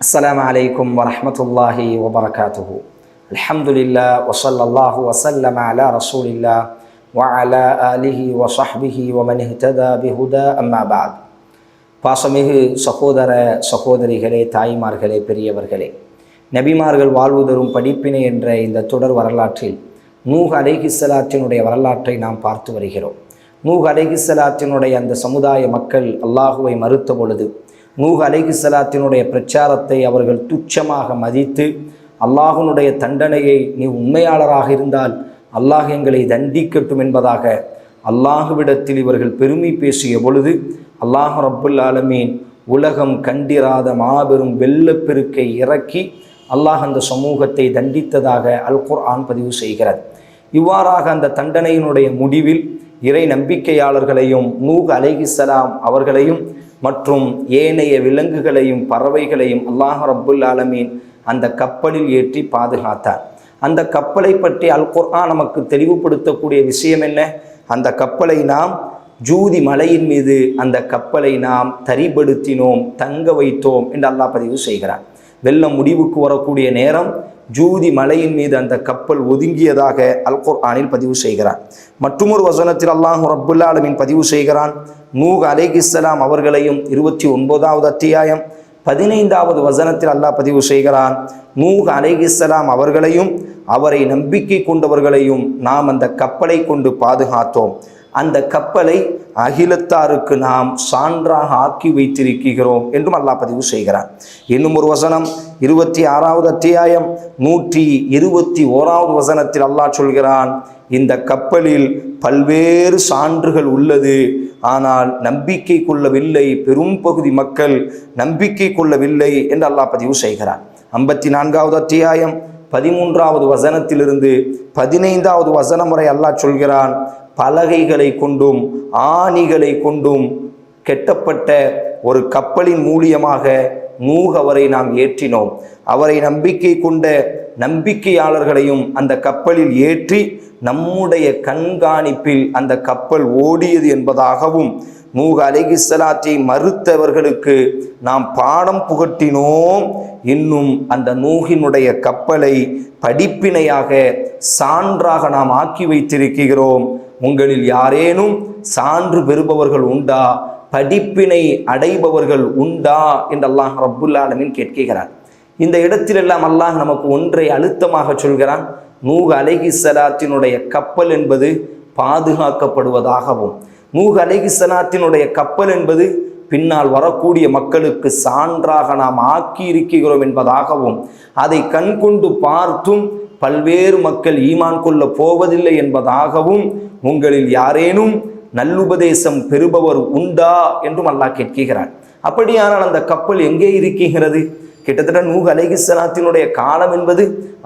السلام عليكم ورحمة الله وبركاته الحمد لله وصلى الله وسلم على رسول الله وعلى آله وصحبه ومن اهتدى بهدى أما بعد பாசமிகு சகோதர சகோதரிகளே தாய்மார்களே பெரியவர்களே நபிமார்கள் வாழ்வு தரும் படிப்பினை என்ற இந்த தொடர் வரலாற்றில் நூஹ் அலைஹிஸ்ஸலாத்தினுடைய வரலாற்றை நாம் பார்த்து வருகிறோம் நூஹ் அலைஹிஸ்ஸலாத்தினுடைய அந்த சமுதாய மக்கள் அல்லாஹுவை மறுத்த பொழுது நூஹ் அலைகிசலாத்தினுடைய பிரச்சாரத்தை அவர்கள் துச்சமாக மதித்து அல்லாஹுனுடைய தண்டனையை நீ உண்மையாளராக இருந்தால் அல்லாஹ் எங்களை தண்டிக்கட்டும் என்பதாக அல்லாஹுவிடத்தில் இவர்கள் பெருமை பேசிய பொழுது அல்லாஹ் ரப்புல் ஆலமீன் உலகம் கண்டிராத மாபெரும் வெள்ளப்பெருக்கை இறக்கி அல்லாஹ் அந்த சமூகத்தை தண்டித்ததாக அல் குர்ஆன் பதிவு செய்கிறது. இவ்வாறாக அந்த தண்டனையினுடைய முடிவில் இறை நம்பிக்கையாளர்களையும் நூஹ் அலைகிசலாம் அவர்களையும் மற்றும் ஏனைய விலங்குகளையும் பறவைகளையும் அல்லாஹ் ரப்புல் ஆலமீன் அந்த கப்பலில் ஏற்றி பாதுகாத்தார். அந்த கப்பலை பற்றி அல் குர்ஆன் நமக்கு தெளிவுபடுத்தக்கூடிய விஷயம் என்ன? அந்த கப்பலை நாம் ஜூதி மலையின் மீது அந்த கப்பலை நாம் தரிபடுத்தினோம் தங்க வைத்தோம் என்று அல்லாஹ் பதிவு செய்கிறார் வெள்ளம் முடிவுக்கு வரக்கூடிய நேரம் ஜூதி மலையின் மீது அந்த கப்பல் ஒதுங்கியதாக அல் குர்ஆனில் பதிவு செய்கிறார் மற்றொரு வசனத்தில் அல்லாஹ் ரப்புல் பதிவு செய்கிறான் நூஹ் அலைஹிஸ்ஸலாம் அவர்களையும் இருபத்தி ஒன்பதாவது அத்தியாயம் பதினைந்தாவது வசனத்தில் அல்லாஹ் பதிவு செய்கிறான். நூஹ் அலைஹிஸ்ஸலாம் அவர்களையும் அவரை நம்பிக்கை கொண்டவர்களையும் நாம் அந்த கப்பலை கொண்டு பாதுகாத்தோம். அந்த கப்பலை அகிலத்தாருக்கு நாம் சான்றாக ஆக்கி வைத்திருக்கிறோம் என்றும் அல்லாஹ் பதிவு செய்கிறார் இன்னும் ஒரு வசனம் இருபத்தி ஆறாவது அத்தியாயம் நூற்றி இருபத்தி ஓராவது வசனத்தில் அல்லாஹ் சொல்கிறான் இந்த கப்பலில் பல்வேறு சான்றுகள் உள்ளது ஆனால் நம்பிக்கை கொள்ளவில்லை பெரும் பகுதி மக்கள் நம்பிக்கை கொள்ளவில்லை என்று அல்லாஹ் பதிவு செய்கிறார் ஐம்பத்தி நான்காவது அத்தியாயம் பதிமூன்றாவது வசனத்திலிருந்து பதினைந்தாவது வசனம் வரை அல்லாஹ் சொல்கிறான் பலகைகளை கொண்டும் ஆணிகளை கொண்டும் கெட்டப்பட்ட ஒரு கப்பலின் மூலியமாக நூக அவரை நாம் ஏற்றினோம். அவரை நம்பிக்கை கொண்ட நம்பிக்கையாளர்களையும் அந்த கப்பலில் ஏற்றி நம்முடைய கண்காணிப்பில் அந்த கப்பல் ஓடியது என்பதாகவும் நூக அலைகிஸ்லாத்தை மறுத்தவர்களுக்கு நாம் பாடம் புகட்டினோம். இன்னும் அந்த நூகினுடைய கப்பலை படிப்பினையாக சான்றாக நாம் ஆக்கி வைத்திருக்கிறோம். உங்களில் யாரேனும் சான்று பெறுபவர்கள் உண்டா? படிப்பினை அடைபவர்கள் உண்டா? என்று அல்லாஹ் ரப்புல் கேட்கிறார். இந்த இடத்திலெல்லாம் அல்லாஹ் நமக்கு ஒன்றை அழுத்தமாக சொல்கிறான். நூக அலைகிசலாத்தினுடைய கப்பல் என்பது பாதுகாக்கப்படுவதாகவும் நூக அலைகிசலாத்தினுடைய கப்பல் என்பது பின்னால் வரக்கூடிய மக்களுக்கு சான்றாக நாம் ஆக்கி இருக்கிறோம் என்பதாகவும் அதை கண்கொண்டு பார்த்தும் பல்வேறு மக்கள் ஈமான் கொள்ள போவதில்லை என்பதாகவும் உங்களில் யாரேனும் நல்லுபதேசம் பெறுபவர் உண்டா என்றும் அல்லாஹ் கேட்கிறார். அப்படியானால் அந்த கப்பல் எங்கே இருக்கின்றது கிட்டத்தட்ட நூஹ் அலைகிஸ்லாத்தினுடைய காலம் என்பது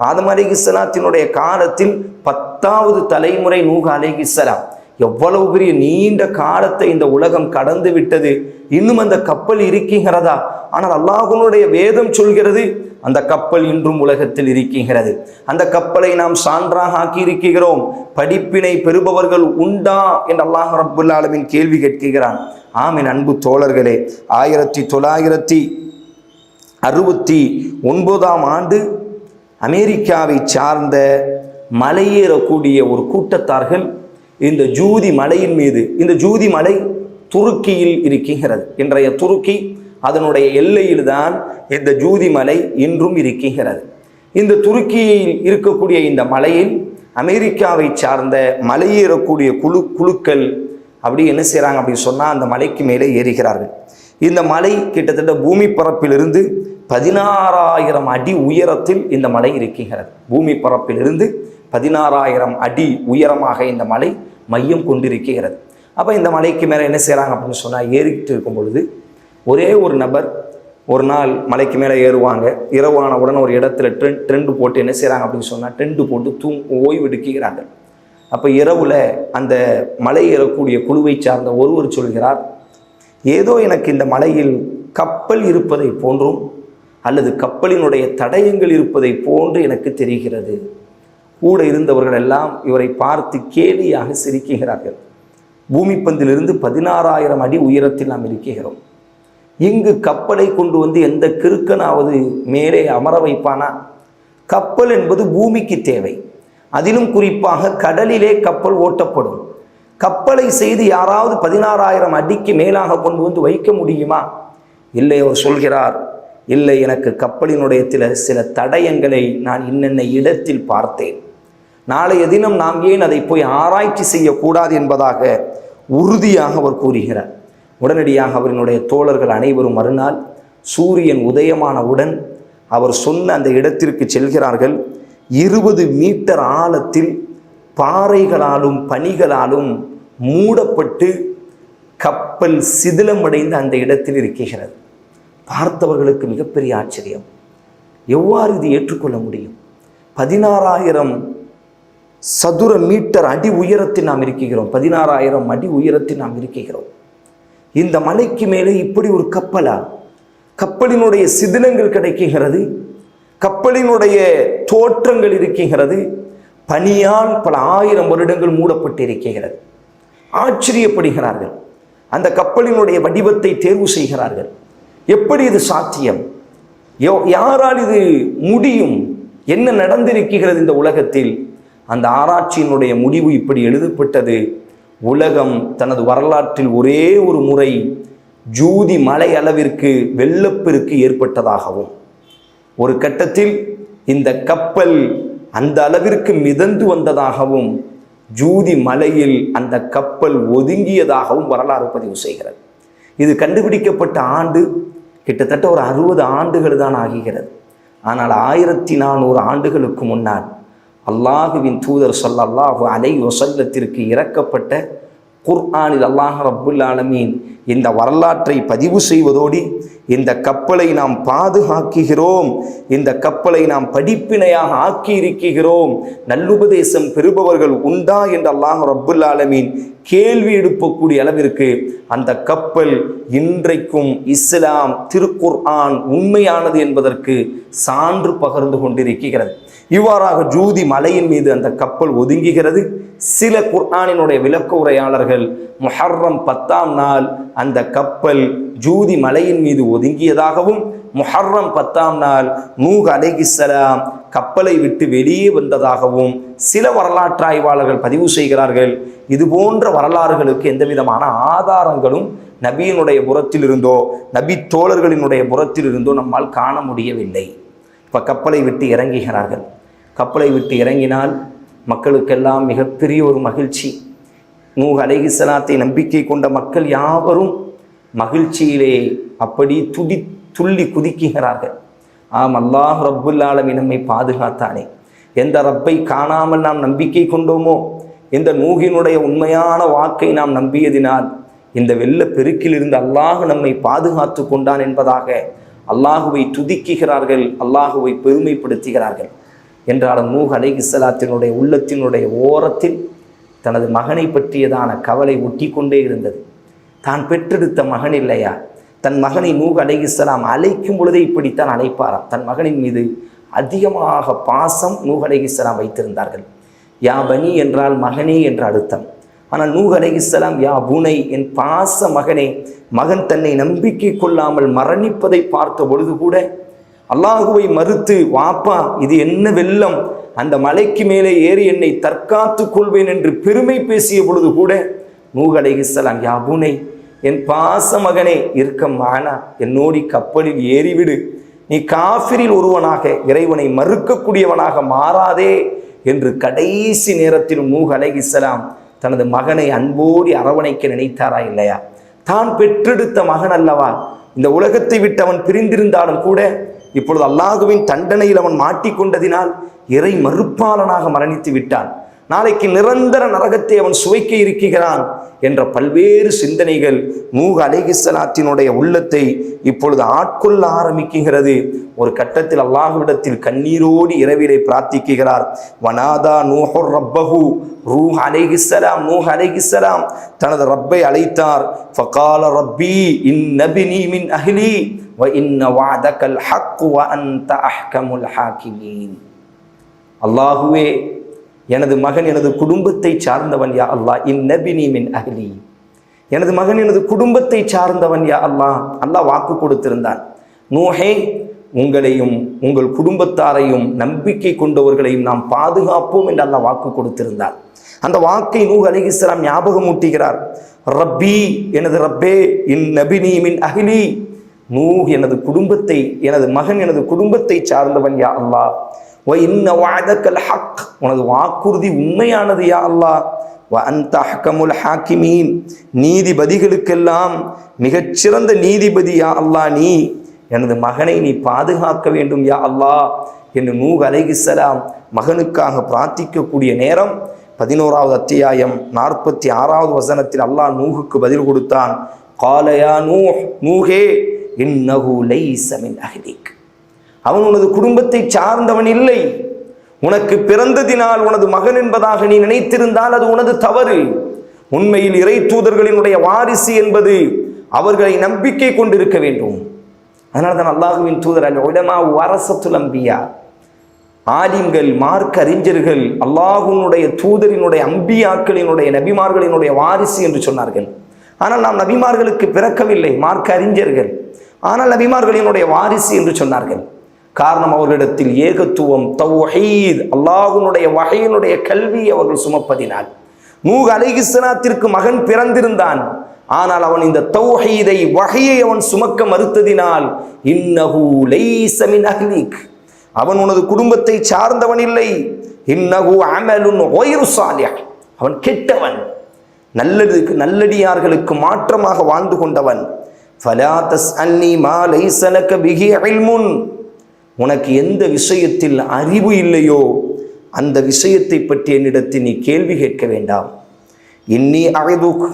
ஆதம் அலைகிஸ்லாத்தினுடைய காலத்தில் பத்தாவது தலைமுறை நூஹ் அலைகிஸ்லாம் எவ்வளவு பெரிய நீண்ட காலத்தை இந்த உலகம் கடந்து விட்டது. இன்னும் அந்த கப்பல் இருக்கின்றதா? ஆனால் அல்லாஹனுடைய வேதம் சொல்கிறது அந்த கப்பல் இன்றும் உலகத்தில் இருக்கின்றது. அந்த கப்பலை நாம் சான்றாக ஆக்கி இருக்கிறோம் படிப்பினை பெறுபவர்கள் உண்டா என்று அல்லாஹ் ரப்புல் கேள்வி கேட்கிறான். ஆமின் அன்பு தோழர்களே ஆயிரத்தி தொள்ளாயிரத்தி அறுபத்தி ஒன்பதாம் ஆண்டு அமெரிக்காவை சார்ந்த மலையேறக்கூடிய ஒரு கூட்டத்தார்கள் இந்த ஜூதி மலையின் மீது இந்த ஜூதி மலை துருக்கியில் இருக்கின்றது. இன்றைய துருக்கி அதனுடைய எல்லையில்தான் இந்த ஜூதி மலை இன்றும் இருக்கின்றது. இந்த துருக்கியில் இருக்கக்கூடிய இந்த மலையில் அமெரிக்காவை சார்ந்த மலையேறக்கூடிய குழு குழுக்கள் அப்படி என்ன செய்கிறாங்க அப்படின்னு சொன்னால் அந்த மலைக்கு மேலே ஏறுகிறார்கள். இந்த மலை கிட்டத்தட்ட பூமி பரப்பிலிருந்து பதினாறாயிரம் அடி உயரத்தில் இந்த மலை இருக்கின்றது. பூமி பரப்பிலிருந்து பதினாறாயிரம் அடி உயரமாக இந்த மலை மையம் கொண்டிருக்கிறது. அப்போ இந்த மலைக்கு மேலே என்ன செய்கிறாங்க அப்படின்னு சொன்னால் ஏறிக்கிட்டு இருக்கும் பொழுது ஒரே ஒரு நபர் ஒரு நாள் மலைக்கு மேலே ஏறுவாங்க. இரவான உடனே ஒரு இடத்துல ட்ரெண்ட் ட்ரெண்டு போட்டு என்ன செய்கிறாங்க அப்படின்னு சொன்னால் ட்ரெண்டு போட்டு தூ ஓய்வெடுக்கிறார்கள். அப்போ இரவில் அந்த மலை ஏறக்கூடிய குழுவை சார்ந்த ஒருவர் சொல்கிறார் ஏதோ எனக்கு இந்த மலையில் கப்பல் இருப்பதை போன்றும் அல்லது கப்பலினுடைய தடயங்கள் இருப்பதை போன்று எனக்கு தெரிகிறது. கூட இருந்தவர்கள் எல்லாம் இவரை பார்த்து கேலியாக சிரிக்குகிறார்கள். பூமிப்பந்திலிருந்து பதினாறாயிரம் அடி உயரத்தில் நாம் இருக்கிறோம். இங்கு கப்பலை கொண்டு வந்து எந்த கிறுக்கனாவது மேலே அமர வைப்பானா? கப்பல் என்பது பூமிக்கு தேவை. அதிலும் குறிப்பாக கடலிலே கப்பல் ஓட்டப்படும். கப்பலை செய்து யாராவது பதினாறாயிரம் அடிக்கு மேலாக கொண்டு வந்து வைக்க முடியுமா? இல்லை அவர் சொல்கிறார் இல்லை எனக்கு கப்பலினுடைய சில சில தடயங்களை நான் இன்னென்ன இடத்தில் பார்த்தேன். நாளைய தினம் நாம் ஏன் அதை போய் ஆராய்ச்சி செய்யக்கூடாது என்பதாக உறுதியாக அவர் கூறுகிறார். உடனடியாக அவரினுடைய தோழர்கள் அனைவரும் மறுநாள் சூரியன் உதயமானவுடன் அவர் சொன்ன அந்த இடத்திற்கு செல்கிறார்கள். இருபது மீட்டர் ஆழத்தில் பாறைகளாலும் பனிகளாலும் மூடப்பட்டு கப்பல் சிதிலமடைந்து அந்த இடத்தில் இருக்கிறது. பார்த்தவர்களுக்கு மிகப்பெரிய ஆச்சரியம். எவ்வாறு இது ஏற்றுக்கொள்ள முடியும்? பதினாறாயிரம் சதுர மீட்டர் அடி உயரத்தில் நாம் இருக்கிறோம். பதினாறாயிரம் அடி உயரத்தில் நாம் இருக்கிறோம். இந்த மலைக்கு மேலே இப்படி ஒரு கப்பலா? கப்பலினுடைய சிதிலங்கள் கிடைக்குகிறது கப்பலினுடைய தோற்றங்கள் இருக்கின்றது. பனியால் பல ஆயிரம் வருடங்கள் மூடப்பட்டு இருக்கிறது ஆச்சரியப்படுகிறார்கள். அந்த கப்பலினுடைய வடிவத்தை தேர்வு செய்கிறார்கள். எப்படி இது சாத்தியம்? யோ- யாரால் இது முடியும்? என்ன நடந்திருக்கிறது இந்த உலகத்தில்? அந்த ஆராய்ச்சியினுடைய முடிவு இப்படி எழுதப்பட்டது. உலகம் தனது வரலாற்றில் ஒரே ஒரு முறை ஜூதி மலை அளவிற்கு வெள்ளப்பெருக்கு ஏற்பட்டதாகவும் ஒரு கட்டத்தில் இந்த கப்பல் அந்த அளவிற்கு மிதந்து வந்ததாகவும் ஜூதி மலையில் அந்த கப்பல் ஒதுங்கியதாகவும் வரலாறு பதிவு செய்கிறது. இது கண்டுபிடிக்கப்பட்ட ஆண்டு கிட்டத்தட்ட ஒரு அறுபது ஆண்டுகள் தான் ஆகிறது ஆனால் ஆயிரத்தி நானூறு ஆண்டுகளுக்கு முன்னால் அல்லாஹுவின் தூதர் ஸல்லல்லாஹு அலை வசல்லத்திற்கு இறக்கப்பட்ட குர்ஆனில் அல்லாஹ் ரப்புல் ஆலமீன் இந்த வரலாற்றை பதிவு செய்வதோடு இந்த கப்பலை நாம் பாதுகாக்குகிறோம் இந்த கப்பலை நாம் படிப்பினையாக ஆக்கி இருக்கிறோம் நல்லுபதேசம் பெறுபவர்கள் உண்டா என்று அல்லாஹ் ரப்புல் ஆலமீன் கேள்வி எழுப்பக்கூடிய அளவிற்கு அந்த கப்பல் இன்றைக்கும் இஸ்லாம் திருக்குர்ஆன் உண்மையானது என்பதற்கு சான்று பகர்ந்து கொண்டிருக்கிறது. இவ்வாறாக ஜூதி மலையின் மீது அந்த கப்பல் ஒதுங்குகிறது. சில குர்ஆனினுடைய விளக்க உரையாளர்கள் முஹர்ரம் பத்தாம் நாள் அந்த கப்பல் ஜூதி மலையின் மீது ஒதுங்கியதாகவும் முஹர்ரம் பத்தாம் நாள் நூஹ் அலேகிஸ்லாம் கப்பலை விட்டு வெளியே வந்ததாகவும் சில வரலாற்று ஆய்வாளர்கள் பதிவு செய்கிறார்கள். இது போன்ற வரலாறுகளுக்கு எந்த விதமான ஆதாரங்களும் நபியினுடைய புறத்தில் இருந்தோ நபி தோழர்களினுடைய புறத்தில் இருந்தோ நம்மால் காண முடியவில்லை. இப்போ கப்பலை விட்டு இறங்குகிறார்கள். கப்பலை விட்டு இறங்கினால் மக்களுக்கெல்லாம் மிகப்பெரிய ஒரு மகிழ்ச்சி. நூஹ் அலைகிஸ்லாத்தை நம்பிக்கை கொண்ட மக்கள் யாவரும் மகிழ்ச்சியிலே அப்படி துடி துள்ளி குதிக்குகிறார்கள். ஆம் அல்லாஹ் ரப்புல் ஆலமீன் நம்மை பாதுகாத்தானே. எந்த ரப்பை காணாமல் நாம் நம்பிக்கை கொண்டோமோ இந்த நூகினுடைய உண்மையான வாக்கை நாம் நம்பியதினால் இந்த வெள்ள பெருக்கிலிருந்து அல்லாஹ் நம்மை பாதுகாத்து கொண்டான் என்பதாக அல்லாஹுவை துதிக்குகிறார்கள் அல்லாஹுவை பெருமைப்படுத்துகிறார்கள். என்றாலும் நூஹ் அலைஹிஸ்ஸலாத்தினுடைய உள்ளத்தினுடைய ஓரத்தில் தனது மகனை பற்றியதான கவலை ஒட்டி கொண்டே இருந்தது. தான் பெற்றெடுத்த மகன் இல்லையா? தன் மகனை நூக அலைகிஸ்லாம் அழைக்கும் பொழுதே இப்படித்தான் அழைப்பாராம். தன் மகனின் மீது அதிகமாக பாசம் நூக அலைகிஸ்லாம் வைத்திருந்தார்கள். யா பனி என்றால் மகனே என்ற அர்த்தம். ஆனால் நூக அலைகிஸ்லாம் யா புனை என் பாச மகனே மகன் தன்னை நம்பிக்கை கொள்ளாமல் மரணிப்பதை பார்த்த பொழுது கூட அல்லாஹுவை மறுத்து வாப்பா இது என்ன வெள்ளம்? அந்த மலைக்கு மேலே ஏறி என்னை தற்காத்துக் கொள்வேன் என்று பெருமை பேசிய பொழுது கூட நூக அலைகிஸ்லாம் யா புனை என் பாச மகனே இருக்க மானா என்னோடி கப்பலில் ஏறிவிடு. நீ காஃபிரில் ஒருவனாக இறைவனை மறுக்கக்கூடியவனாக மாறாதே என்று கடைசி நேரத்தில் நூஹ் அலைகிசலாம் தனது மகனை அன்போடி அரவணைக்க நினைத்தாரா இல்லையா? தான் பெற்றெடுத்த மகன் அல்லவா? இந்த உலகத்தை விட்டு அவன் பிரிந்திருந்தாலும் கூட இப்பொழுது அல்லாஹுவின் தண்டனையில் அவன் மாட்டிக்கொண்டதினால் இறை மறுப்பாளனாக மரணித்து விட்டான். நாளைக்கு நிரந்தர நரகத்தை அவன் சுவைக்க இருக்கிறான் என்ற பல்வேறு சிந்தனைகள் மூக அலைகிஸ்லாத்தினுடைய உள்ளத்தை இப்பொழுது ஆட்கொள்ள ஆரம்பிக்குகிறது. ஒரு கட்டத்தில் அல்லாஹுவிடத்தில் கண்ணீரோடு இரவிலை பிரார்த்திக்குகிறார் வனாதா நூஹர் ரப்பஹு ரூஹ் அலைகிஸ்ஸலாம் நூஹ் அலைகிஸ்ஸலாம் தனது ரப்பை அழைத்தார். ஃபகால ரப்பி இன் அபி நீ மின் அஹ்லி வ இன்ன வாதக்கல் ஹக் வ அன்த அஹ்கமுல் ஹாக்கிமீன். அல்லாஹுவே எனது மகன் எனது குடும்பத்தை சார்ந்தவன் யா அல்லாஹ். இந்நபினி மின் அஹ்லி. எனது மகன் எனது குடும்பத்தை சார்ந்தவன் யா அல்லாஹ். அல்லாஹ் வாக்கு கொடுத்திருந்தான். நூஹே உங்களையும் உங்கள் குடும்பத்தாரையும் நம்பிக்கை கொண்டவர்களையும் நாம் பாதுகாப்போம் என்று அல்லாஹ் வாக்கு கொடுத்திருந்தார். அந்த வாக்கை நூஹ் அலைஹிஸ்ஸலாம் ஞாபகம் ஊட்டுகிறார் ரப்பி எனது ரப்பே இன் நபினி மின் அகிலி நூ எனது குடும்பத்தை எனது மகன் எனது குடும்பத்தை சார்ந்தவன் யா அல்லாஹ். வ இன்ன வஅதக்கல் ஹக். உனது வாக்குறுதி உண்மையானது யா அல்லாஹ். அந்த அஹ்கமுல் ஹாக்கிமீன். நீதிபதிகளுக்கெல்லாம் மிகச்சிறந்த நீதிபதி யா அல்லா நீ. எனது மகனை நீ பாதுகாக்க வேண்டும் யா அல்லாஹ் என்று நூஹ் அலைகிசலாம் மகனுக்காக பிரார்த்திக்கக்கூடிய நேரம் பதினோராவது அத்தியாயம் நாற்பத்தி ஆறாவது வசனத்தில் அல்லாஹ் நூகுக்கு பதில் கொடுத்தான். காலயா நூ நூஹே இன்னஹு லைஸ மின் அஹ்லிக். அவன் உனது குடும்பத்தை சார்ந்தவன் இல்லை. உனக்கு பிறந்ததினால் உனது மகன் என்பதாக நீ நினைத்திருந்தால் அது உனது தவறு. உண்மையில் இறை தூதர்களினுடைய வாரிசு என்பது அவர்களை நம்பிக்கை கொண்டிருக்க வேண்டும். அதனால தான் அல்லாஹுவின் தூதர் அல் உலமா வரசத்துல் அம்பியா. ஆலிம்கள் மார்க்க அறிஞர்கள் அல்லாஹுனுடைய தூதரினுடைய அம்பியாக்களினுடைய நபிமார்களினுடைய வாரிசு என்று சொன்னார்கள். ஆனால் நாம் நபிமார்களுக்கு பிறக்கவில்லை மார்க்க அறிஞர்கள். ஆனால் நபிமார்களினுடைய வாரிசு என்று சொன்னார்கள். காரணம் அவர்களிடத்தில் ஏகத்துவம் தௌஹீத் அல்லாஹுனுடைய வகையினுடைய கல்வி அவர்கள் சுமப்பதினால். நூக அலைகிஸ்லாத்திற்கு மகன் பிறந்திருந்தான். ஆனால் அவன் இந்த தௌஹீதை வகையை அவன் சுமக்க மறுத்ததினால் இன்னஹூ லைஸ மின் அவன் உனது குடும்பத்தை சார்ந்தவன் இல்லை. இன்னஹு அமலுன் ஒயிரு சாலியா அவன் கெட்டவன். நல்லதுக்கு நல்லடியார்களுக்கு மாற்றமாக வாழ்ந்து கொண்டவன். ஃபலா தஸ்அல்னி மா லைஸ பிகி பிஹி உனக்கு எந்த விஷயத்தில் அறிவு இல்லையோ அந்த விஷயத்தை பற்றி என்னிடத்தில் நீ கேள்வி கேட்க வேண்டாம். இன்னி அழைதுக்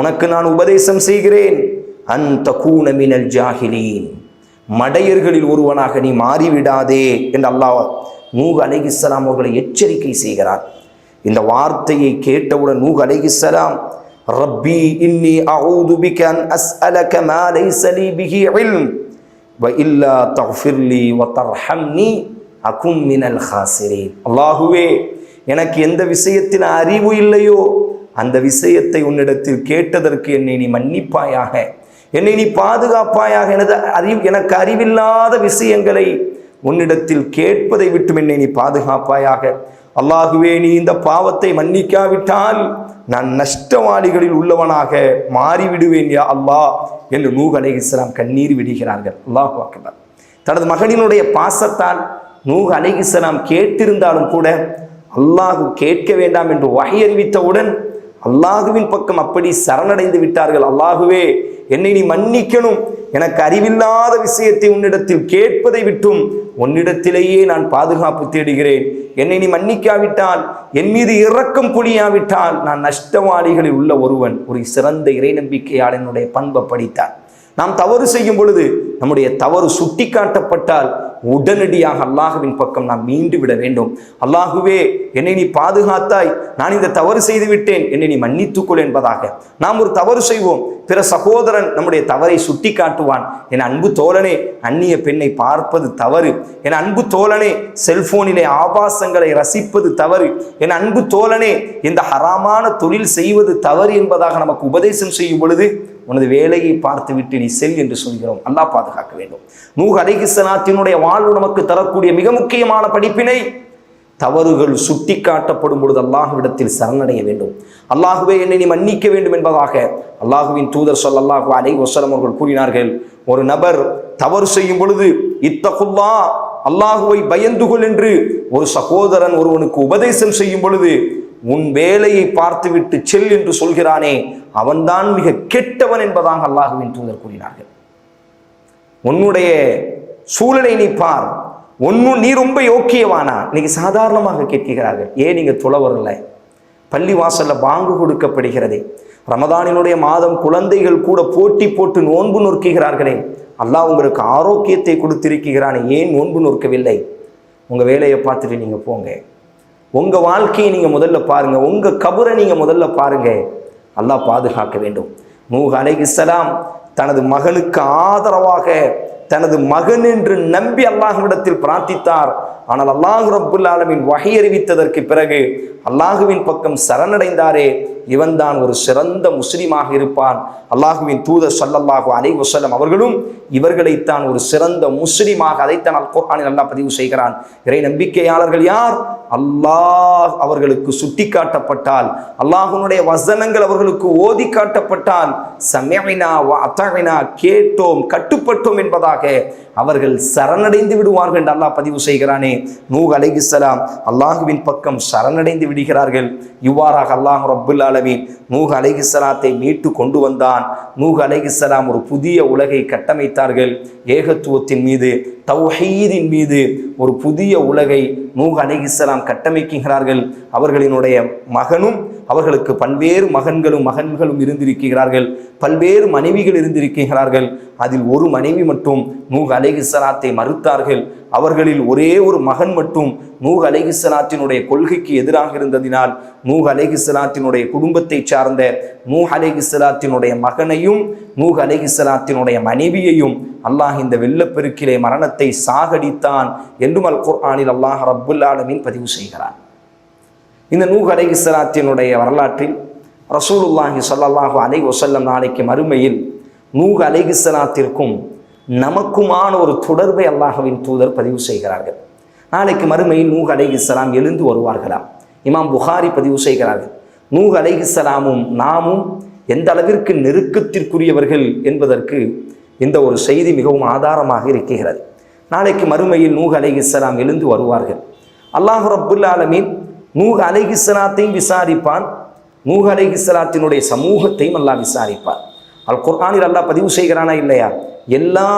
உனக்கு நான் உபதேசம் செய்கிறேன். அந்த கூணமினல் ஜாகிலீன் மடையர்களில் ஒருவனாக நீ மாறிவிடாதே என்று அல்லாஹ் நூக அலைகிஸ்லாம் அவர்களை எச்சரிக்கை செய்கிறார். இந்த வார்த்தையை கேட்டவுடன் நூக அலைகிஸ்லாம் ரப்பி இன்னி அஊது பிக அன் அஸ்அலக மா லைஸ லீ பிஹி இல்ம். வ இல்லா தஃபிர்லி வ தர்ஹம்னி அகும் மினல் ஹாசிரீன் அல்லாஹுவே எனக்கு எந்த விஷயத்தில் அறிவு இல்லையோ அந்த விஷயத்தை உன்னிடத்தில் கேட்டதற்கு என்னை நீ மன்னிப்பாயாக என்னை நீ பாதுகாப்பாயாக எனது அறிவு எனக்கு அறிவில்லாத விஷயங்களை உன்னிடத்தில் கேட்பதை விட்டு என்னை நீ பாதுகாப்பாயாக அல்லாஹுவே நீ இந்த பாவத்தை மன்னிக்காவிட்டால் நான் நஷ்டவாளிகளில் உள்ளவனாக மாறிவிடுவேன் யா அல்லாஹ் என்று நூஹ் இஸ்லாம் கண்ணீர் விடுகிறார்கள். அல்லாஹு அக்பர். தனது மகனினுடைய பாசத்தால் நூஹ் இஸ்லாம் கேட்டிருந்தாலும் கூட அல்லாஹு கேட்க வேண்டாம் என்று வகை அறிவித்தவுடன் அல்லாஹுவின் பக்கம் அப்படி சரணடைந்து விட்டார்கள். அல்லாஹுவே என்னை நீ மன்னிக்கணும். எனக்கு அறிவில்லாத விஷயத்தை உன்னிடத்தில் கேட்பதை விட்டும் உன்னிடத்திலேயே நான் பாதுகாப்பு தேடுகிறேன். என்னை நீ மன்னிக்காவிட்டால் என் மீது இறக்கம் பொழியாவிட்டால் நான் நஷ்டவாளிகளில் உள்ள ஒருவன் ஒரு சிறந்த இறை நம்பிக்கையாளனுடைய பண்பை படித்தார் நாம் தவறு செய்யும் பொழுது நம்முடைய தவறு சுட்டி காட்டப்பட்டால் உடனடியாக அல்லாஹுவின் பக்கம் நாம் மீண்டு விட வேண்டும். அல்லாஹுவே என்னை நீ பாதுகாத்தாய். நான் இந்த தவறு செய்து விட்டேன். என்னை நீ மன்னித்துக்கொள் என்பதாக. நாம் ஒரு தவறு செய்வோம். பிற சகோதரன் நம்முடைய தவறை சுட்டி காட்டுவான் என் அன்பு தோழனே அந்நிய பெண்ணை பார்ப்பது தவறு. என் அன்பு தோழனே செல்போனிலே ஆபாசங்களை ரசிப்பது தவறு. என் அன்பு தோழனே இந்த ஹராமான தொழில் செய்வது தவறு என்பதாக நமக்கு உபதேசம் செய்யும் பொழுது உனது வேலையை பார்த்துவிட்டு நீ செல் என்று சொல்கிறோம். அல்லாஹ் பாதுகாக்க வேண்டும். நூஹ் அலைகிஸ்ஸலாத்தினுடைய வாழ்வு நமக்கு தரக்கூடிய மிக முக்கியமான படிப்பினை தவறுகள் சுட்டி காட்டப்படும் பொழுது அல்லாஹுவிடத்தில் சரணடைய வேண்டும். அல்லாஹுவே என்னை நீ மன்னிக்க வேண்டும் என்பதாக அல்லாஹுவின் தூதர் சொல் அல்லாஹு அலை வசலம் அவர்கள் கூறினார்கள். ஒரு நபர் தவறு செய்யும் பொழுது இத்தகுல்லா அல்லாஹுவை பயந்துகொள் என்று ஒரு சகோதரன் ஒருவனுக்கு உபதேசம் செய்யும் பொழுது உன் வேலையை பார்த்துவிட்டு செல் என்று சொல்கிறானே அவன்தான் மிக கெட்டவன் என்பதாக அல்லாஹுவின் தூதர் கூறினார்கள். உன்னுடைய சூழலை நீ பார். ஒன்னு நீ ரொம்ப யோக்கியவானா? இன்னைக்கு சாதாரணமாக கேட்கிறார்கள். ஏன் நீங்க தொலை வரல? பள்ளி வாசல்ல பாங்கு கொடுக்கப்படுகிறதே. ரமதானினுடைய மாதம் குழந்தைகள் கூட போட்டி போட்டு நோன்பு நொறுக்குகிறார்களே. அல்லாஹ் உங்களுக்கு ஆரோக்கியத்தை கொடுத்திருக்கிறானே. ஏன் நோன்பு நொறுக்கவில்லை? உங்க வேலையை பார்த்துட்டு நீங்க போங்க. உங்கள் வாழ்க்கையை நீங்கள் முதல்ல பாருங்கள் உங்கள் கபரை நீங்கள் முதல்ல பாருங்கள் அல்லாஹ் பாதுகாக்க வேண்டும். நூஹ் அலைகிஸ்லாம் தனது மகனுக்கு ஆதரவாக தனது மகன் என்று நம்பி அல்லாஹ்விடத்தில் பிரார்த்தித்தார். ஆனால் அல்லாஹ் ரபுல் ஆலமின் வகை அறிவித்ததற்கு பிறகு அல்லாஹுவின் பக்கம் சரணடைந்தாரே. இவன்தான் ஒரு சிறந்த முஸ்லீமாக இருப்பான். அல்லாஹுவின் தூதர் சல்லல்லாஹு அலைஹி வஸல்லம் அவர்களும் இவர்களைத்தான் ஒரு சிறந்த முஸ்லீமாக அதைத்தான் அல் குர்ஆனில் பதிவு செய்கிறான். இறை நம்பிக்கையாளர்கள் யார்? அல்லாஹ் அவர்களுக்கு சுட்டி காட்டப்பட்டால் அல்லாஹ்வுடைய வசனங்கள் அவர்களுக்கு ஓதி காட்டப்பட்டால் சமயனா அத்தகைனா கேட்டோம் கட்டுப்பட்டோம் என்பதாக அவர்கள் சரணடைந்து விடுவார்கள் என்று அல்லாஹ் பதிவு செய்கிறானே. நூஹ் அலைகிசலாம் அல்லாஹுவின் பக்கம் சரணடைந்து விடுகிறார்கள். இவ்வாறாக அல்லாஹ் ரப்புல் ஆலமீன் நூஹ் அலைஹிஸ்ஸலாத்தை மீட்டு கொண்டு வந்தான். நூஹ் அலைஹிஸ்ஸலாம் ஒரு புதிய உலகை கட்டமைத்தார்கள். ஏகத்துவத்தின் மீது தௌஹீதின் மீது ஒரு புதிய உலகை நூஹ் அலைகிசலாம் கட்டமைக்கிறார்கள் அவர்களினுடைய மகனும் அவர்களுக்கு பல்வேறு மகன்களும் மகன்களும் இருந்திருக்கிறார்கள் பல்வேறு மனைவிகள் இருந்திருக்கிறார்கள் அதில் ஒரு மனைவி மட்டும் நூஹ் அலைகிசலாத்தை மறுத்தார்கள். அவர்களில் ஒரே ஒரு மகன் மட்டும் நூக அலைகிசலாத்தினுடைய கொள்கைக்கு எதிராக இருந்ததினால் நூக அலைகிசலாத்தினுடைய குடும்பத்தை சார்ந்த நூஹ் அலைகிசலாத்தினுடைய மகனையும் நூக அலைகிசலாத்தினுடைய மனைவியையும் அல்லாஹ் இந்த வெள்ளப்பெருக்கிலே மரணத்தை சாகடித்தான் என்றும் அல் குர்ஆனில் அல்லாஹ் ரப்புல் ஆலமீன் பதிவு செய்கிறான். இந்த நூக அலைகிசலாத்தினுடைய வரலாற்றில் ரசூலுல்லாஹி ஸல்லல்லாஹு அலை வசல்லம் நாளைக்கு மறுமையில் நூக அலைகிசலாத்திற்கும் நமக்குமான ஒரு தொடர்பை அல்லாஹவின் தூதர் பதிவு செய்கிறார்கள். நாளைக்கு மறுமையில் நூஹ் அலைஹிஸ்ஸலாம் எழுந்து வருவார்களாம் இமாம் புகாரி பதிவு செய்கிறார்கள். நூஹ் அலைஹிஸ்ஸலாமும் நாமும் எந்த அளவிற்கு நெருக்கத்திற்குரியவர்கள் என்பதற்கு இந்த ஒரு செய்தி மிகவும் ஆதாரமாக இருக்கிறது. நாளைக்கு மறுமையில் நூஹ் அலைஹிஸ்ஸலாம் எழுந்து வருவார்கள். அல்லாஹ் ரப்புல் ஆலமீன் நூஹ் அலைஹிஸ்ஸலாத்தையும் விசாரிப்பான். நூஹ் அலைஹிஸ்ஸலாத்தினுடைய சமூகத்தையும் அல்லாஹ் விசாரிப்பான். அல் குர்ஆனில் அல்லாஹ் பதிவு செய்கிறானா இல்லையா? எல்லா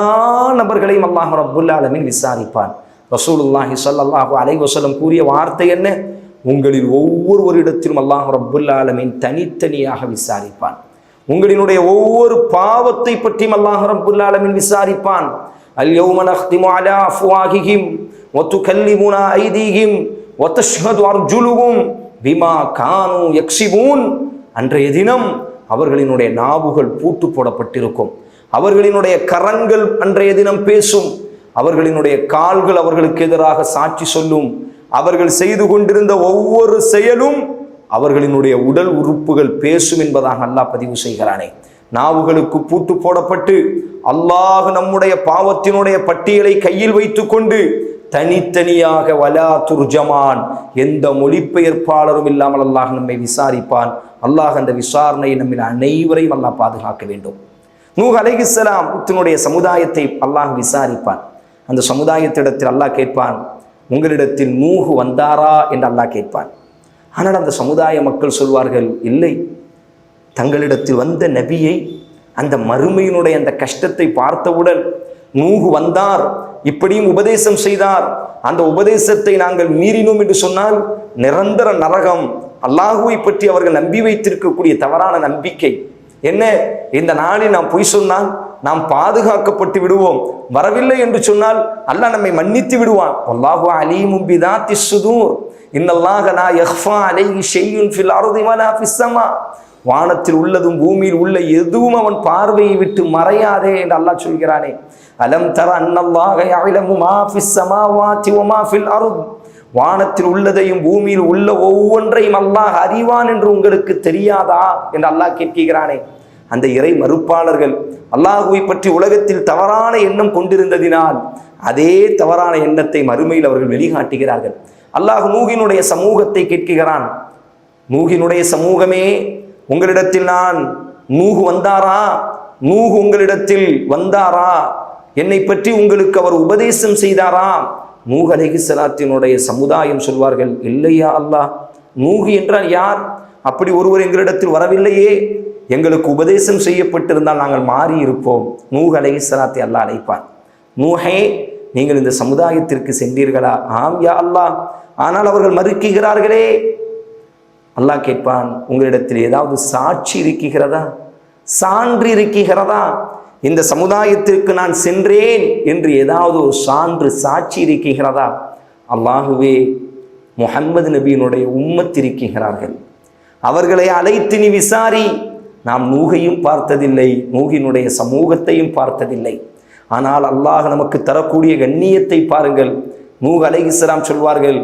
நபர்களையும் அல்லாஹ் ரபுல்லாலமின் ஆலமீன் விசாரிப்பான். ரசூலுல்லாஹி ஸல்லல்லாஹு அலைவசலம் கூறிய வார்த்தை என்ன? உங்களில் ஒவ்வொருவரிடத்திலும் அல்லாஹ் ரப்புல் ஆலமீன் தனித்தனியாக விசாரிப்பான். உங்களினுடைய ஒவ்வொரு பாவத்தை பற்றியும் அல்லாஹ் ரப்புல் ஆலமீன் விசாரிப்பான். அல் யௌம நஹ்திமு அலா அஃப்வாஹிஹிம் வத்துகல்லிமுனா ஐதீஹிம் வதஷ்ஹது அர்ஜுலுஹும் பிமா கானு அன்றைய தினம் அவர்களினுடைய நாவுகள் பூட்டு போடப்பட்டிருக்கும். அவர்களினுடைய கரங்கள் அன்றைய தினம் பேசும். அவர்களினுடைய கால்கள் அவர்களுக்கு எதிராக சாட்சி சொல்லும். அவர்கள் செய்து கொண்டிருந்த ஒவ்வொரு செயலும் அவர்களினுடைய உடல் உறுப்புகள் பேசும் என்பதாக அல்லாஹ் பதிவு செய்கிறானே. நாவுகளுக்கு பூட்டு போடப்பட்டு அல்லாஹ் நம்முடைய பாவத்தினுடைய பட்டியலை கையில் வைத்துக்கொண்டு தனித்தனியாக வலா துர்ஜமான் எந்த மொழிபெயர்ப்பாளரும் இல்லாமல் அல்லாஹ் நம்மை விசாரிப்பான். அல்லாஹ் அந்த விசாரணையை நம்மில் அனைவரையும் அல்லாஹ் பாதுகாக்க வேண்டும். நூஹ் அலைஹிஸ்ஸலாம் உத்தினுடைய சமுதாயத்தை அல்லாஹ் விசாரிப்பான். அந்த சமுதாயத்திடத்தில் அல்லாஹ் கேட்பான் உங்களிடத்தில் நூஹு வந்தாரா? என்று அல்லாஹ் கேட்பான். ஆனால் அந்த சமுதாய மக்கள் சொல்வார்கள் இல்லை. தங்களிடத்தில் வந்த நபியை அந்த மறுமையினுடைய அந்த கஷ்டத்தை பார்த்தவுடன் நூகு வந்தார் இப்படியும் உபதேசம் செய்தார். அந்த உபதேசத்தை நாங்கள் மீறினோம் என்று சொன்னால் நிரந்தர நரகம். அல்லாஹுவை பற்றி அவர்கள் நம்பி வைத்திருக்கக்கூடிய தவறான நம்பிக்கை. என்ன? இந்த நாளில் நாம் பொய் சொன்னால் நாம் பாதுகாக்கப்பட்டு விடுவோம். வரவில்லை என்று சொன்னால் அல்லாஹ் நம்மை மன்னித்து விடுவான். அல்லாஹு அலீமும் பிதாத்தி சுதூர். இன்னல்லாக லா யஹ்ஃபா அலைஹி ஷையுன் ஃபில் அர்தி வலா ஃபிஸ் ஸமா வானத்தில் உள்ளதும் பூமியில் உள்ள எதுவும் அவன் பார்வையை விட்டு மறையாதே என்று அல்லாஹ் சொல்கிறானே. அலம் தர அன்னல்லாக யஅலமு மா ஃபிஸ் ஸமாவாதி வ மா ஃபில் அர்த். வானத்தில் உள்ளதையும் பூமியில் உள்ள ஒவ்வொன்றையும் அல்லாஹ் அறிவான் என்று உங்களுக்கு தெரியாதா என்று அல்லாஹ் கேட்கிறானே. அந்த இறை மறுப்பாளர்கள் அல்லாஹுவை பற்றி உலகத்தில் தவறான எண்ணம் கொண்டிருந்ததினால் அதே தவறான எண்ணத்தை மறுமையில் அவர்கள் வெளிகாட்டுகிறார்கள். அல்லாஹ் நூகினுடைய சமூகத்தை கேட்கிறான். நூகினுடைய சமூகமே உங்களிடத்தில் நான் நூகு வந்தாரா? நூகு உங்களிடத்தில் வந்தாரா? என்னை பற்றி உங்களுக்கு அவர் உபதேசம் செய்தாரா? நூஹ் அலைஹிஸ்ஸலாத்தினுடைய சமுதாயம் சொல்வார்கள் இல்லையா அல்லாஹ் நூஹ் என்றால் யார்? அப்படி ஒருவர் எங்களிடத்தில் வரவில்லையே. எங்களுக்கு உபதேசம் செய்யப்பட்டிருந்தால் நாங்கள் மாறி இருப்போம் நூஹ் அலைஹிஸ்ஸலாத்தை அல்லாஹ் அழைப்பான் நூஹே நீங்கள் இந்த சமுதாயத்திற்கு சென்றீர்களா? ஆம் யா அல்லாஹ். ஆனால் அவர்கள் மறுக்குகிறார்களே அல்லாஹ் கேட்பான் உங்களிடத்தில் ஏதாவது சாட்சி இருக்கிறதா சான்று இருக்கிறதா இந்த சமுதாயத்திற்கு நான் சென்றேன் என்று ஏதாவது ஒரு சான்று சாட்சி இருக்கிறதா அல்லாஹுவே முகம்மது நபியினுடைய உம்மத்திருக்கிறார்கள் அவர்களை அழைத்து நீ விசாரி. நாம் நூகையும் பார்த்ததில்லை நூகினுடைய சமூகத்தையும் பார்த்ததில்லை. ஆனால் அல்லாஹ் நமக்கு தரக்கூடிய கண்ணியத்தை பாருங்கள். நூஹ் அலைஹிஸ்ஸலாம் சொல்வார்கள்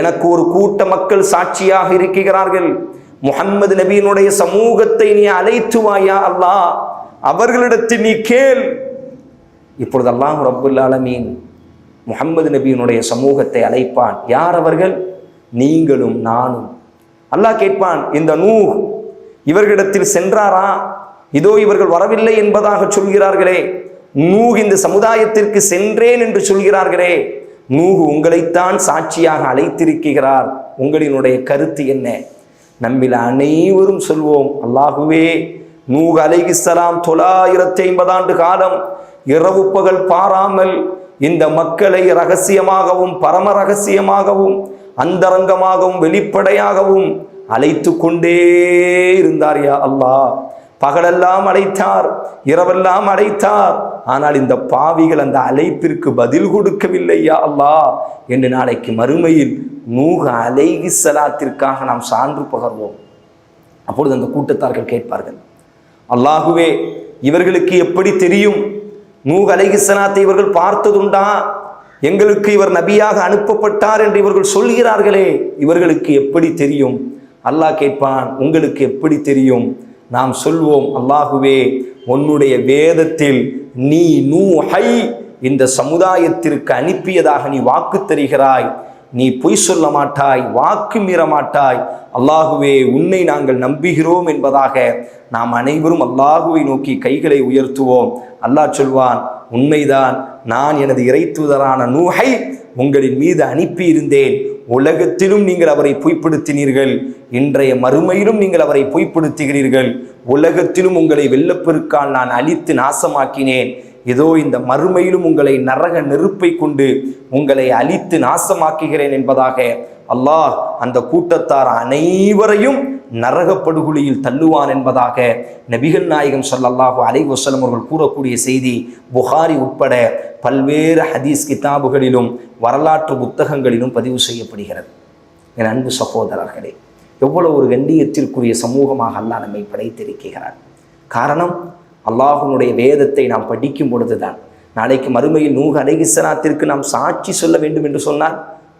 எனக்கு ஒரு கூட்ட மக்கள் சாட்சியாக இருக்கிறார்கள் முஹம்மது நபியினுடைய சமூகத்தை நீ அழைத்து வாயா அல்லாஹ். அவர்களிடத்தில் நீ கேள். இப்பொழுதெல்லாம் ரப்புல் ஆலமீன் முஹம்மது நபியினுடைய சமூகத்தை அழைப்பான். யார் அவர்கள்? நீங்களும் நானும். அல்லாஹ் கேட்பான் இந்த நூ இவர்களிடத்தில் சென்றாரா? இதோ இவர்கள் வரவில்லை என்பதாக சொல்கிறார்களே. நூஹ் இந்த சமுதாயத்திற்கு சென்றேன் என்று சொல்கிறார்களே. நூஹ் உங்களைத்தான் சாட்சியாக அழைத்திருக்கிறார். உங்களினுடைய கருத்து என்ன? நம்மில் அனைவரும் சொல்வோம் அல்லாஹுவே நூக அலைகிஸ்லாம் தொள்ளாயிரத்தி ஐம்பது ஆண்டு காலம் இரவு பகல் பாராமல் இந்த மக்களை ரகசியமாகவும் பரம ரகசியமாகவும் அந்தரங்கமாகவும் வெளிப்படையாகவும் அழைத்து கொண்டே இருந்தார் யா அல்லாஹ். பகலெல்லாம் அழைத்தார் இரவெல்லாம் அழைத்தார். ஆனால் இந்த பாவிகள் அந்த அழைப்பிற்கு பதில் கொடுக்கவில்லை யா அல்லாஹ். என்று நாளைக்கு மறுமையில் நூக அலைகி சலாத்திற்காக நாம் சான்று பகர்வோம். அப்பொழுது அந்த கூட்டத்தார்கள் கேட்பார்கள் அல்லாஹுவே இவர்களுக்கு எப்படி தெரியும்? நூஹ் அலைஹிஸ்ஸலாத்தை இவர்கள் பார்த்ததுண்டா? எங்களுக்கு இவர் நபியாக அனுப்பப்பட்டார் என்று இவர்கள் சொல்கிறார்களே இவர்களுக்கு எப்படி தெரியும்? அல்லாஹ் கேட்பான் உங்களுக்கு எப்படி தெரியும்? நாம் சொல்வோம் அல்லாஹுவே உன்னுடைய வேதத்தில் நீ நூ ஹை இந்த சமுதாயத்திற்கு அனுப்பியதாக நீ வாக்கு தருகிறாய். நீ பொய் சொல்ல மாட்டாய் வாக்கு மீற மாட்டாய். அல்லாஹுவே உன்னை நாங்கள் நம்புகிறோம் என்பதாக நாம் அனைவரும் அல்லாஹுவை நோக்கி கைகளை உயர்த்துவோம். அல்லாஹ் சொல்வான் உண்மைதான் நான் எனது இறைத்துதரான நூஹை உங்களின் மீது அனுப்பி இருந்தேன் உலகத்திலும் நீங்கள் அவரை பொய்ப்படுத்தினீர்கள். இன்றைய மறுமையிலும் நீங்கள் அவரை பொய்ப்படுத்துகிறீர்கள். உலகத்திலும் உங்களை வெள்ளப்பெருக்கால் நான் அழித்து நாசமாக்கினேன். இதோ இந்த மறுமையிலும் உங்களை நரக நெருப்பை கொண்டு உங்களை அழித்து நாசமாக்குகிறேன் என்பதாக அல்லாஹ் அந்த கூட்டத்தார் அனைவரையும் நரகப்படுகொலியில் தள்ளுவான் என்பதாக நபிகள் நாயகம் சொல்லல்லாஹு அலை வசலம் அவர்கள் கூறக்கூடிய செய்தி புகாரி உட்பட பல்வேறு ஹதீஸ் கிதாபுகளிலும் வரலாற்று புத்தகங்களிலும் பதிவு செய்யப்படுகிறது. என் அன்பு சகோதரர்களே எவ்வளவு ஒரு கண்ணியத்திற்குரிய சமூகமாக அல்லாஹ் நம்மை படைத்திருக்கிறார். காரணம் அல்லாஹனுடைய வேதத்தை நாம் படிக்கும் பொழுதுதான். நாளைக்கு மறுமையில் நூக அலைகிஸ்லாத்திற்கு நாம் சாட்சி சொல்ல வேண்டும் என்று சொன்னால்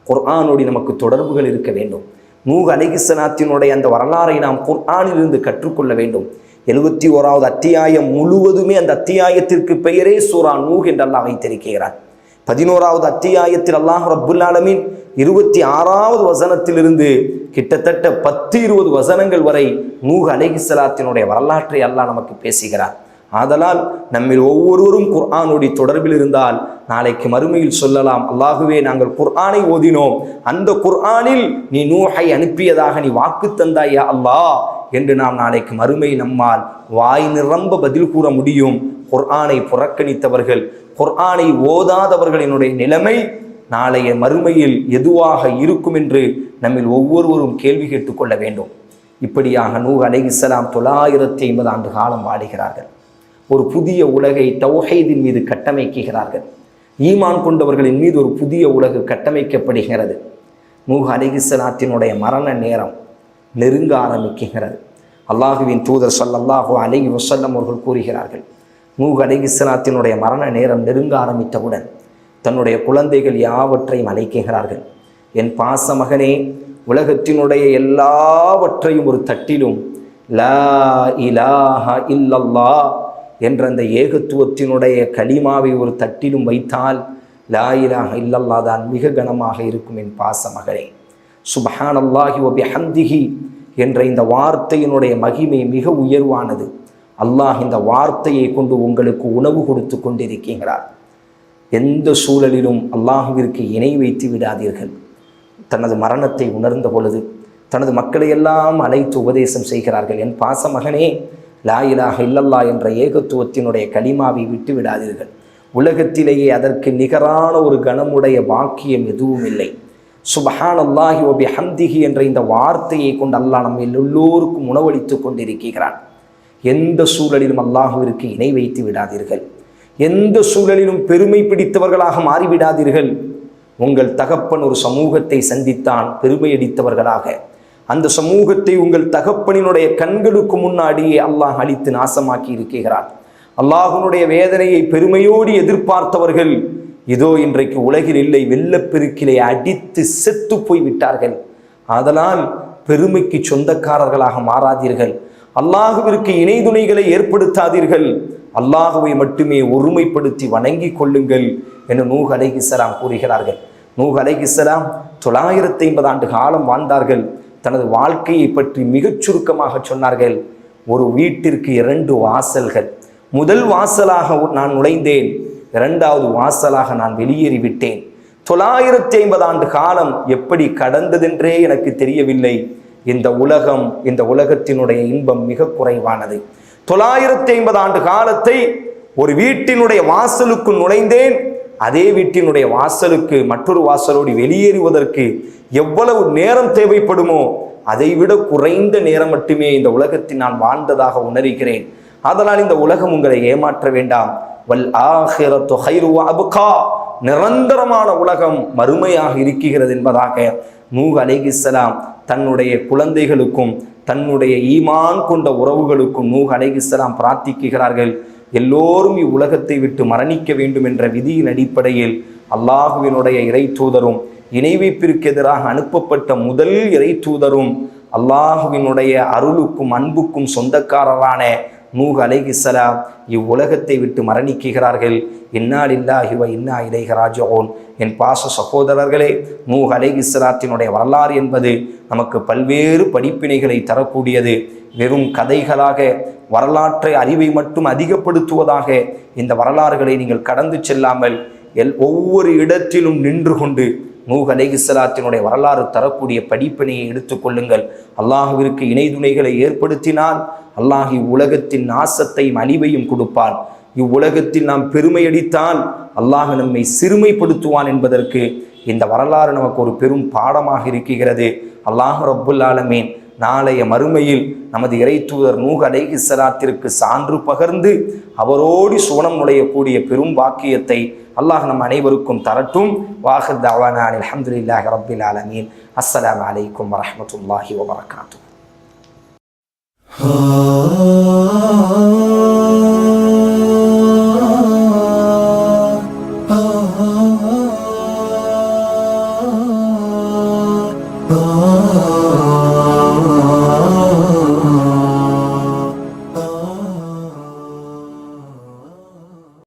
குர்ஆனோடு நமக்கு தொடர்புகள் இருக்க வேண்டும். நூக அலைகிஸ்லாத்தினுடைய அந்த வரலாறை நாம் குர்ஆனிலிருந்து கற்றுக்கொள்ள வேண்டும். எழுபத்தி ஓராவது அத்தியாயம் முழுவதுமே அந்த அத்தியாயத்திற்கு பெயரே சூரா நூஹ் என்று அல்லாஹ் வைத்திருக்கிறார். பதினோராவது அத்தியாயத்தில் அல்லாஹ் ரப்புல் இருபத்தி ஆறாவது வசனத்திலிருந்து கிட்டத்தட்ட பத்து இருபது வசனங்கள் வரை நூஹ் அலைஹிஸ்ஸலாத்தினுடைய வரலாற்றை அல்லாஹ் நமக்கு பேசுகிறார். ஆதலால் நம்மில் ஒவ்வொருவரும் குர்ஆனுடைய தொடர்பில் இருந்தால் நாளைக்கு மறுமையில் சொல்லலாம் அல்லாகுவே நாங்கள் குர்ஆனை ஓதினோம். அந்த குர்ஆனில் நீ நூஹை அனுப்பியதாக நீ வாக்கு தந்தாயா அல்லாஹ். என்று நாம் நாளைக்கு மறுமை நம்மால் வாய் நிரம்ப பதில் கூற முடியும். குர்ஆனை புறக்கணித்தவர்கள் குர்ஆனை ஓதாதவர்களினுடைய நிலைமை நாளைய மறுமையில் எதுவாக இருக்கும் என்று நம்மில் ஒவ்வொருவரும் கேள்வி கேட்டுக்கொள்ள வேண்டும். இப்படியாக நூ அலைஹிஸ்ஸலாம் தொள்ளாயிரத்தி ஐம்பது ஆண்டு காலம் வாழுகிறார்கள் ஒரு புதிய உலகை தௌஹைதின் மீது கட்டமைக்குகிறார்கள். ஈமான் கொண்டவர்களின் மீது ஒரு புதிய உலகு கட்டமைக்கப்படுகிறது. நூஹ் அலைஹிஸ்ஸலாத்தினுடைய மரண நேரம் நெருங்க ஆரம்பிக்கிறது அல்லாஹுவின் தூதர் ஸல்லல்லாஹு அலைஹி வசல்லம் அவர்கள் கூறுகிறார்கள் நூஹ் அலிகிஸ்லாத்தினுடைய மரண நேரம் நெருங்க ஆரம்பித்தவுடன் தன்னுடைய குழந்தைகள் யாவற்றையும் அழைக்குகிறார்கள். என் பாச மகனே உலகத்தினுடைய எல்லாவற்றையும் ஒரு தட்டிலும் லா இலாஹ இல்லல்லா என்ற அந்த ஏகத்துவத்தினுடைய களிமாவை ஒரு தட்டிலும் வைத்தால் லாயிலாக இல்லல்லா தான் மிக கனமாக இருக்கும் என் பாச மகனே சுபஹான் அல்லாஹி ஒபிஹந்திஹி என்ற இந்த வார்த்தையினுடைய மகிமை மிக உயர்வானது. அல்லாஹ் இந்த வார்த்தையை கொண்டு உங்களுக்கு உணவு கொடுத்து கொண்டிருக்கிறார் எந்த சூழலிலும் அல்லாஹுவிற்கு இணை வைத்து விடாதீர்கள். தனது மரணத்தை உணர்ந்த பொழுது தனது மக்களை எல்லாம் அழைத்து உபதேசம் செய்கிறார்கள். என் பாச மகனே லாயிலாக இல்லல்லா என்ற ஏகத்துவத்தினுடைய களிமாவை விட்டு விடாதீர்கள். உலகத்திலேயே அதற்கு நிகரான ஒரு கணமுடைய பாக்கியம் எதுவும் இல்லை. சுபஹான் அல்லாஹி ஒபி ஹந்திகி என்ற இந்த வார்த்தையை கொண்டு அல்லாஹ் நம்ம எல்லோருக்கும் உணவளித்து கொண்டிருக்கிறான். எந்த சூழலிலும் அல்லாஹுவிற்கு இணை வைத்து விடாதீர்கள். எந்த சூழலிலும் பெருமை பிடித்தவர்களாக மாறிவிடாதீர்கள். உங்கள் தகப்பன் ஒரு சமூகத்தை சந்தித்தான் பெருமையடித்தவர்களாக அந்த சமூகத்தை உங்கள் தகப்பனினுடைய கண்களுக்கு முன்னாடியே அல்லாஹ் அழித்து நாசமாக்கி இருக்கிறார். அல்லாஹுனுடைய வேதனையை பெருமையோடு எதிர்பார்த்தவர்கள் இதோ இன்றைக்கு உலகில் இல்லை வெள்ளப்பெருக்கிலே அடித்து செத்து போய் விட்டார்கள் அதனால் பெருமைக்கு சொந்தக்காரர்களாக மாறாதீர்கள். அல்லாஹுவிற்கு இணை துணைகளை ஏற்படுத்தாதீர்கள். அல்லாஹுவை மட்டுமே ஒருமைப்படுத்தி வணங்கிக் கொள்ளுங்கள் என நூஹ் அலைஹிஸ்ஸலாம் கூறுகிறார்கள். நூஹ் அலைஹிஸ்ஸலாம் தொள்ளாயிரத்தி ஐம்பது ஆண்டு காலம் வாழ்ந்தார்கள். தனது வாழ்க்கையை பற்றி மிகச் சுருக்கமாக சொன்னார்கள். ஒரு வீட்டிற்கு இரண்டு வாசல்கள். முதல் வாசலாக நான் நுழைந்தேன். இரண்டாவது வாசலாக நான் வெளியேறிவிட்டேன் தொள்ளாயிரத்தி ஐம்பது ஆண்டு காலம் எப்படி கடந்ததென்றே எனக்கு தெரியவில்லை. இந்த உலகம் இந்த உலகத்தினுடைய இன்பம் மிக குறைவானது. தொள்ளாயிரத்தி ஐம்பது ஆண்டு காலத்தை ஒரு வீட்டினுடைய வாசலுக்கு நுழைந்தேன். அதே வீட்டினுடைய வாசலுக்கு மற்றொரு வாசலோடு வெளியேறுவதற்கு எவ்வளவு நேரம் தேவைப்படுமோ அதைவிட குறைந்த நேரம் மட்டுமே இந்த உலகத்தில் நான் வாழ்ந்ததாக உணர்கிறேன். அதனால் இந்த உலகம் உங்களை ஏமாற்ற வேண்டாம். வல் ஆஹிரத்து ஹைரு அபுகா. நிரந்தரமான உலகம் மறுமையாக இருக்கிறது என்பதாக நூஹ் அலைகிஸ்லாம் தன்னுடைய குழந்தைகளுக்கும் தன்னுடைய ஈமான் கொண்ட உறவுகளுக்கும் நூஹ் அலைகிஸ்லாம் பிரார்த்திக்கிறார்கள். எல்லோரும் இவ்வுலகத்தை விட்டு மரணிக்க வேண்டும் என்ற விதியின் அடிப்படையில் அல்லாஹுவினுடைய இறை தூதரும் இணை வைப்பிற்கு எதிராக அனுப்பப்பட்ட முதல் இறை தூதரும் அல்லாஹுவினுடைய அருளுக்கும் அன்புக்கும் சொந்தக்காரரான நூஹ் அலைகிசலாம் இவ்வுலகத்தை விட்டு மரணிக்கிறார்கள். இன்னால் இல்லாஹிவ இன்னா இலைகராஜோன் என் பாச சகோதரர்களே நூஹ் அலைகிசலாத்தினுடைய வரலாறு என்பது நமக்கு பல்வேறு படிப்பினைகளை தரக்கூடியது. வெறும் கதைகளாக வரலாற்றை அறிவை மட்டும் அதிகப்படுத்துவதாக இந்த வரலாறுகளை நீங்கள் கடந்து செல்லாமல் எல் ஒவ்வொரு இடத்திலும் நின்று கொண்டு நூஹ் அலைஹிஸ்ஸலாத்தினுடைய வரலாறு தரக்கூடிய படிப்பினையை எடுத்துக்கொள்ளுங்கள் அல்லாஹுவிற்கு இணை துணைகளை ஏற்படுத்தினால் அல்லாஹ் இவ்வுலகத்தின் நாசத்தையும் அழிவையும் கொடுப்பான். இவ்வுலகத்தில் நாம் பெருமையடித்தால் அல்லாஹ் நம்மை சிறுமைப்படுத்துவான் என்பதற்கு இந்த வரலாறு நமக்கு ஒரு பெரும் பாடமாக இருக்கிறது. அல்லாஹ் ரப்புல் ஆலமீன் நாளைய மறுமையில் நமது இறை தூதர் நூஹ் அலைஹிஸ்ஸலாத்திற்கு சான்று பகர்ந்து அவரோடு சுவனம் நுழையக்கூடிய பெரும் வாக்கியத்தை அல்லாஹ் நம் அனைவருக்கும் தரட்டும். வாஹத் தவானான் அலமதுல்லாஹ் ரபில் ஆலமீன். அஸ்ஸலாமு அலைக்கும் வரமத்துல்லாஹி வபரகாத்து Oh